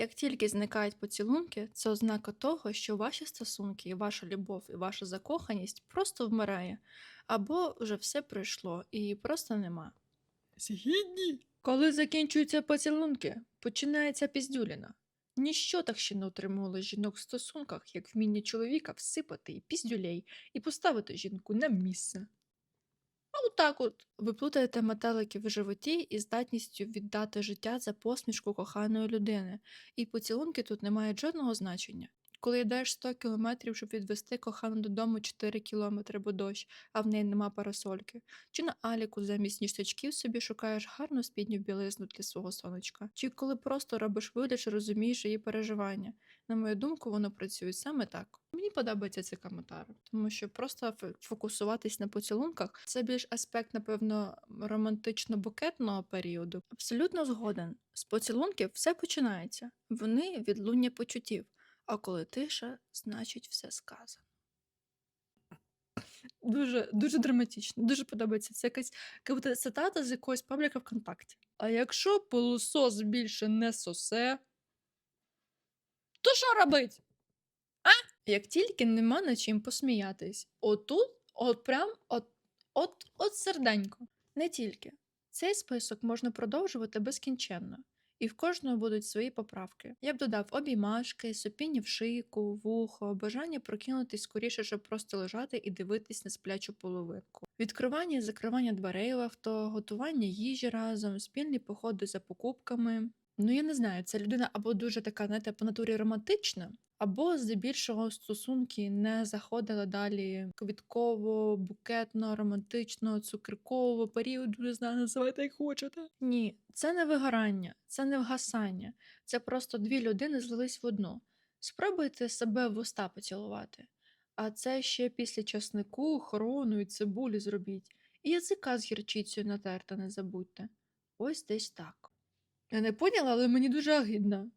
Як тільки зникають поцілунки, це ознака того, що ваші стосунки, і ваша любов, і ваша закоханість просто вмирає, або вже все пройшло і її просто нема. Згідні. Коли закінчуються поцілунки, починається піздюліна. Ніщо так ще не утримувало жінок в стосунках, як вміння чоловіка всипати і піздюлей і поставити жінку на місце. А так от ви плутаєте метелики в животі із здатністю віддати життя за посмішку коханої людини, і поцілунки тут не мають жодного значення. Коли йдеш 100 кілометрів, щоб відвести кохану додому 4 кілометри, бо дощ, а в неї нема парасольки, чи на Аліку замість ніштячків собі шукаєш гарну спідню білизну для свого сонечка, чи коли просто робиш вигляд, що розумієш її переживання. На мою думку, воно працює саме так. Мені подобається цей коментар, тому що просто фокусуватись на поцілунках це більш аспект, напевно, романтично-букетного періоду. Абсолютно згоден. З поцілунків все починається. Вони відлуння почуттів. А коли тиша, значить все сказано. Дуже, дуже драматично, дуже подобається. Це якась як будто цитата з якогось пабліка ВКонтакті. А якщо пилосос більше не сосе, то що робить? А? Як тільки нема над чим посміятись. Отут, от прям от, от, от серденько. Не тільки. Цей список можна продовжувати безкінченно. І в кожного будуть свої поправки. Я б додав обіймашки, сопіння в шийку, вухо, бажання прокинутись скоріше, щоб просто лежати і дивитись на сплячу половинку. Відкривання і закривання дверей в авто, готування їжі разом, спільні походи за покупками. Ну я не знаю, ця людина або дуже така, знаєте, по натурі романтична, або здебільшого стосунки не заходили далі квітково, букетно, романтично, цукеркового періоду, не знаю, називайте як хочете. Ні, це не вигорання, це не вгасання. Це просто дві людини злились в одну. Спробуйте себе в уста поцілувати. А це ще після часнику, хрону і цибулі зробіть. І язика з гірчицею натерта не забудьте. Ось десь так. Я не поняла, але мені дуже агідно.